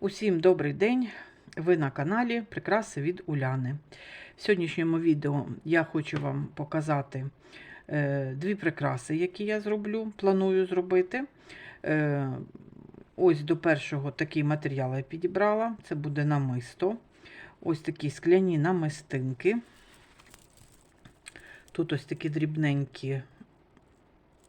Усім добрий день! Ви на каналі Прикраси від Уляни. В сьогоднішньому відео я хочу вам показати е, дві прикраси, які я зроблю, планую зробити. Е, ось до першого такий матеріал я підібрала. Це буде намисто. Ось такі скляні намистинки. Тут ось такі дрібненькі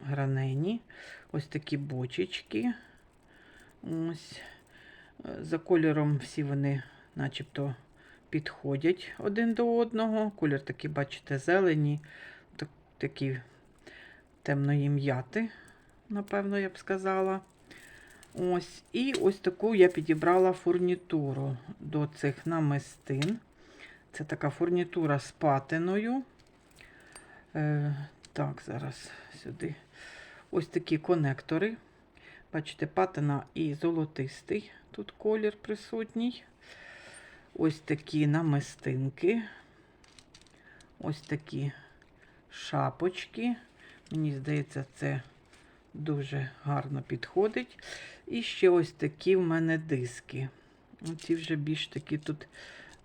гранені, ось такі бочечки. Ось. За кольором всі вони начебто підходять один до одного. Колір такий, бачите, зелені, так, такі темної м'яти, напевно, я б сказала. Ось. І ось таку я підібрала фурнітуру до цих намистин. Це така фурнітура з патиною. Е, Так, зараз сюди. Ось такі конектори. Бачите, патина і золотистий. Тут колір присутній. Ось такі намистинки. Ось такі шапочки. Мені здається, це дуже гарно підходить. І ще ось такі в мене диски. Ці вже більш такі тут,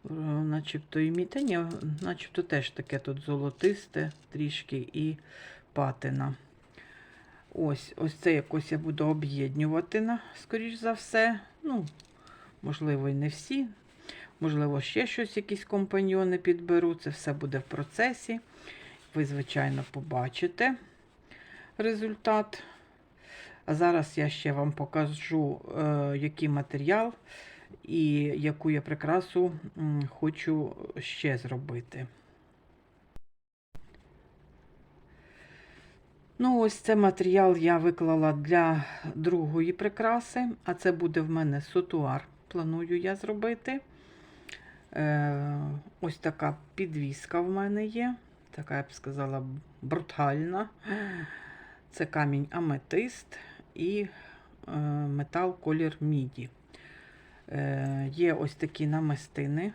е, начебто і та начебто теж таке тут золотисте трішки і патина. Ось ось це якось я буду об'єднувати, скоріш за все. Ну, можливо, і не всі. Можливо, ще щось, якісь компаньйони підберу. Це все буде в процесі. Ви, звичайно, побачите результат. А зараз я ще вам покажу, е, який матеріал і яку я прикрасу хочу ще зробити. Ну, ось це матеріал я виклала для другої прикраси, а це буде в мене сутуар. Планую я зробити. Е, Ось така підвіска в мене є. Така, я б сказала, брутальна. Це камінь аметист і е, метал колір міді. Е, Є ось такі намистини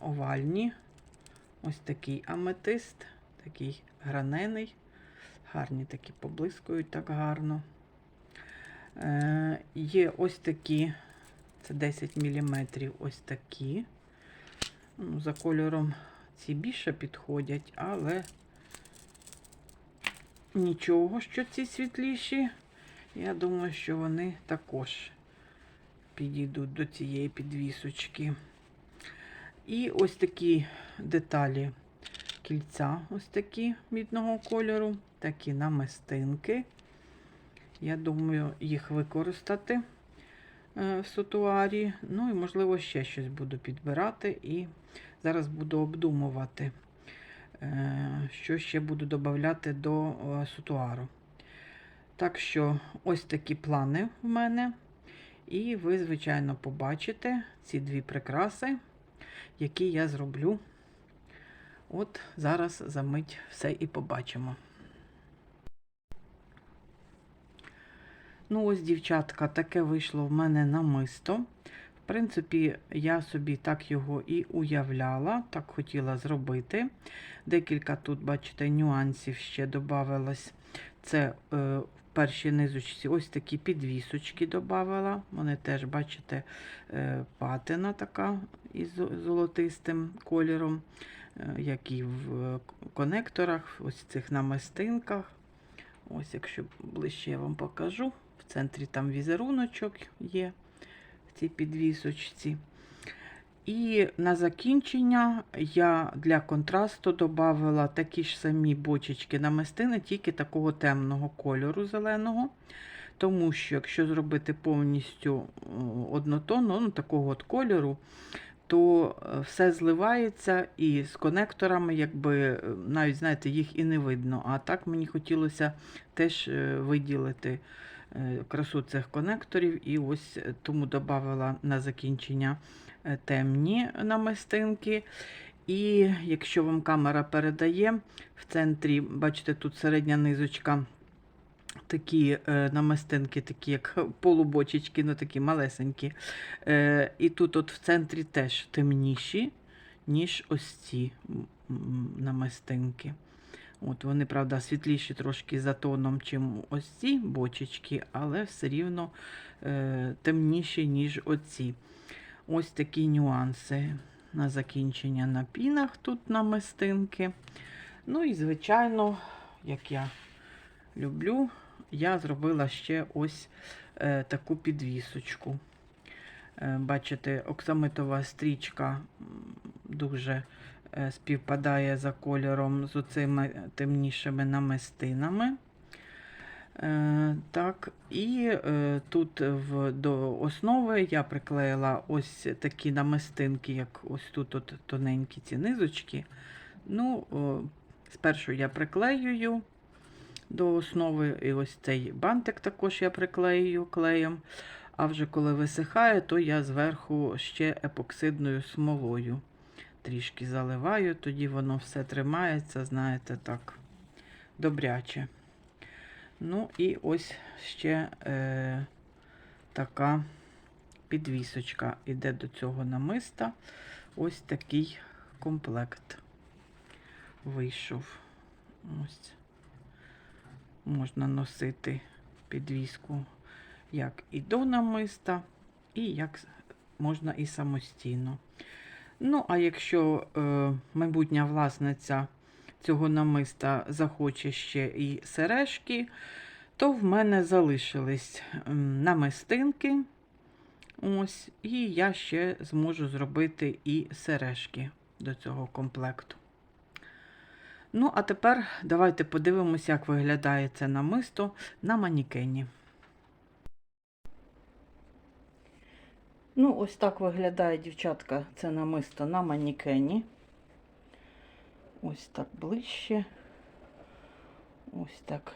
овальні. Ось такий аметист, такий гранений. Гарні такі поблискують так гарно. Е, Є ось такі, це 10 мм, ось такі. Ну, За кольором ці більше підходять, але нічого, що ці світліші. Я думаю, що вони також підійдуть до цієї підвісочки. І ось такі деталі кільця, ось такі мідного кольору, такі намистинки. Я думаю, їх використати е, в сутуарі. Ну і, можливо, ще щось буду підбирати. І зараз буду обдумувати, е, що ще буду додати до е, сутуару. Так що, ось такі плани в мене. І ви, звичайно, побачите ці дві прикраси, які я зроблю. От зараз за мить все і побачимо. Ну, ось, дівчатка, таке вийшло в мене намисто. В принципі, я собі так його і уявляла, так хотіла зробити. Декілька тут, бачите, нюансів ще додавалось. Це е, в першій низочці ось такі підвісочки додавала. Вони теж, бачите, е, патина така із золотистим кольором, як і в конекторах, ось цих намистинках. Ось, якщо ближче я вам покажу. В центрі там візеруночок є в цій підвісочці. І на закінчення я для контрасту додала такі ж самі бочечки намистини, тільки такого темного кольору зеленого. Тому що, якщо зробити повністю однотонно, ну, такого от кольору, то все зливається і з конекторами, якби навіть, знаєте, їх і не видно. А так мені хотілося теж виділити красу цих конекторів, і ось тому додала на закінчення темні намистинки. І якщо вам камера передає, в центрі, бачите, тут середня низочка, такі е, намистинки, такі як полубочечки, ну такі малесенькі. Е, І тут от в центрі теж темніші, ніж ось ці намистинки. От Вони, правда, світліші трошки за тоном, чим ось ці бочечки, але все рівно е, темніші, ніж оці. ось такі нюанси на закінчення на пінах тут на мистинки. Ну і, звичайно, як я люблю, я зробила ще ось е, таку підвісочку. Е, бачите, оксамитова стрічка дуже е, співпадає за кольором з оцими темнішими намистинами. Так, і тут в, до основи я приклеїла ось такі намистинки, як ось тут от тоненькі ці низочки. Ну, спершу я приклеюю до основи, і ось цей бантик також я приклеюю клеєм. А вже коли висихає, то я зверху ще епоксидною смолою трішки заливаю, тоді воно все тримається, знаєте, так, добряче. Ну і ось ще е, така підвісочка іде до цього намиста. Ось такий комплект вийшов. Ось. Можна носити підвіску як і до намиста, і як можна і самостійно. Ну, а якщо е, майбутня власниця цього намиста захоче ще і сережки, то в мене залишились намистинки. Ось, і я ще зможу зробити і сережки до цього комплекту. Ну, а тепер давайте подивимося, як виглядає це намисто на манікені. Ну, ось так виглядає, дівчатка, це намисто на манікені. Ось так ближче. Ось так.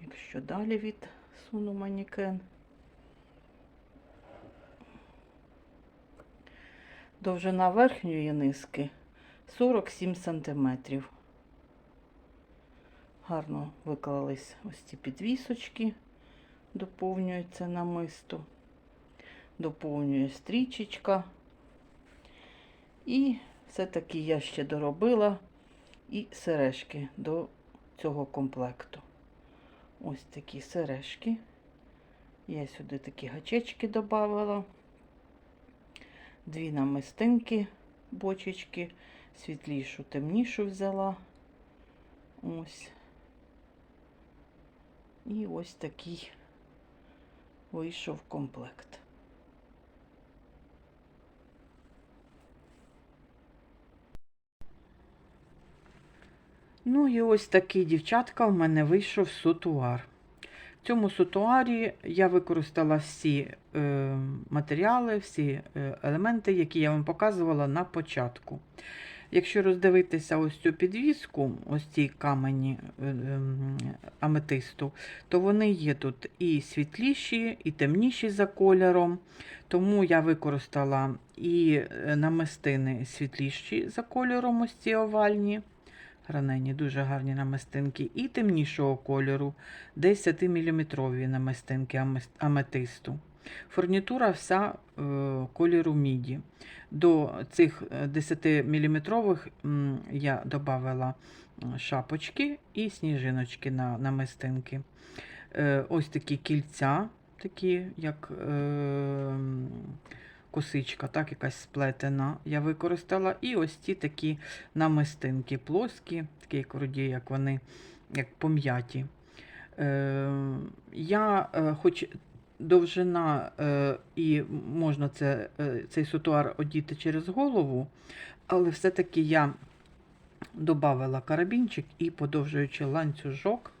Якщо далі відсуну манікен. Довжина верхньої низки 47 сантиметрів. Гарно виклались ось ці підвісочки, доповнюється намисто, доповнює стрічечка. І все-таки я ще доробила і сережки до цього комплекту. Ось такі сережки. Я сюди такі гачечки додавала. Дві намистинки, бочечки, світлішу, темнішу взяла. Ось. І ось такий вийшов комплект. Ну і ось такий дівчатка в мене вийшов сутуар. В цьому сутуарі я використала всі е, матеріали, всі е, елементи, які я вам показувала на початку. Якщо роздивитися ось цю підвіску, ось ці камені е, е, аметисту, то вони є тут і світліші, і темніші за кольором. Тому я використала і е, намистини світліші за кольором, ось ці овальні. Гранені, дуже гарні намистинки, і темнішого кольору 10-мм намистинки аметисту. Фурнітура вся е, кольору міді. До цих 10-мм я додавала шапочки і сніжиночки на намистинки. Е, ось такі кільця, такі як е, косичка, так, якась сплетена, я використала. І ось ці такі намистинки плоскі, такі як вроді, як вони як пом'яті. Е, я, е, хоч довжина е, і можна це, е, цей сутуар одіти через голову, але все-таки я додавала карабінчик і подовжуючи ланцюжок.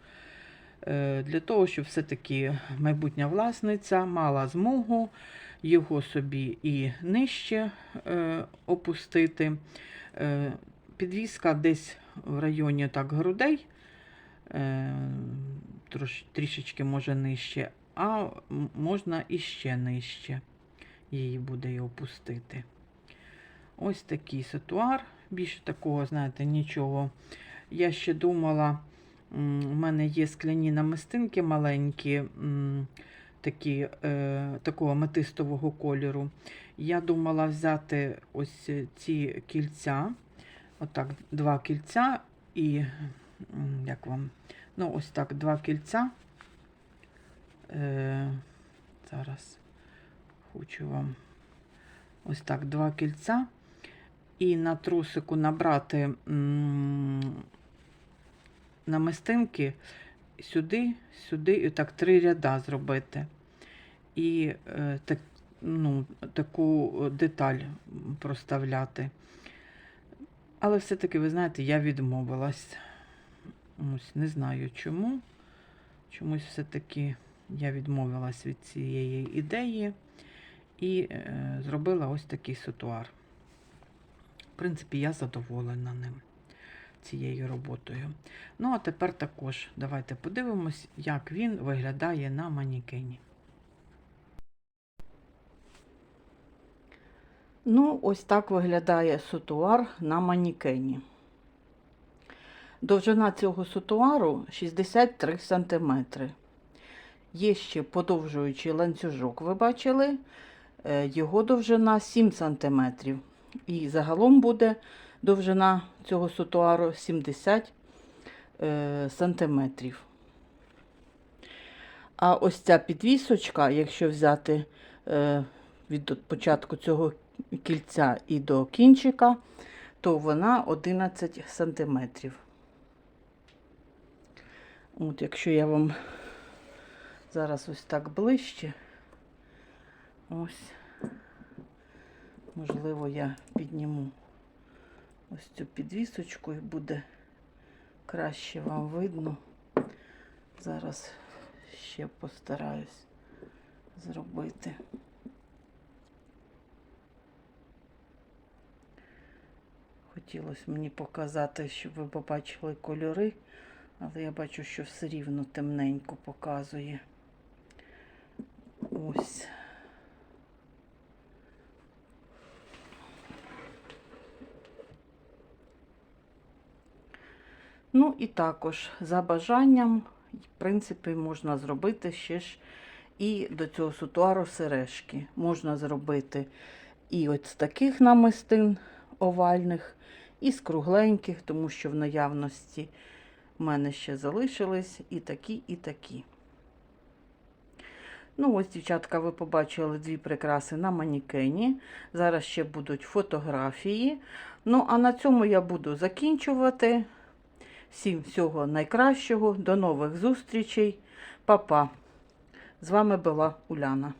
е, Для того, щоб все-таки майбутня власниця мала змогу його собі і нижче опустити. Підвіска десь в районі так грудей, трішечки може нижче, а можна іще нижче її буде і опустити. Ось такий ситуар. Більше такого, знаєте, нічого. Я ще думала, у мене є скляні намистинки маленькі, такі, е, такого метистового кольору. Я думала взяти ось ці кільця, отак, два кільця і як вам? Ну, ось так, два кільця. Е, зараз хочу вам ось так два кільця. І на трусику набрати намистинки сюди, сюди, і так три ряда зробити. І е, так, ну, таку деталь проставляти. Але все-таки, ви знаєте, я відмовилась. Ось не знаю чому. Чомусь все-таки я відмовилась від цієї ідеї і е, зробила ось такий сутуар. В принципі, я задоволена ним, цією роботою. Ну, а тепер також давайте подивимось, як він виглядає на манікені. Ну, ось так виглядає сутуар на манікені. Довжина цього сутуару 63 см. Є ще подовжуючий ланцюжок, ви бачили, Е, його довжина 7 см. І загалом буде довжина цього сутуару 70 е, сантиметрів. А ось ця підвісочка, якщо взяти е, від початку цього кільця і до кінчика, то вона 11 сантиметрів. От, якщо я вам зараз ось так ближче, ось, можливо, я підніму ось цю підвісочку і буде краще вам видно. Зараз ще постараюсь зробити. Хотілося мені показати, щоб ви побачили кольори, але я бачу, що все рівно темненько показує. Ось. Ну і також за бажанням, в принципі, можна зробити ще ж і до цього сутуару сережки. Можна зробити і от з таких намистин овальних, і з кругленьких, тому що в наявності в мене ще залишились і такі, і такі. Ну, ось, дівчатка, ви побачили дві прикраси на манікені. Зараз ще будуть фотографії. Ну, а на цьому я буду закінчувати. Всім всього найкращого. До нових зустрічей. Па-па. З вами була Уляна.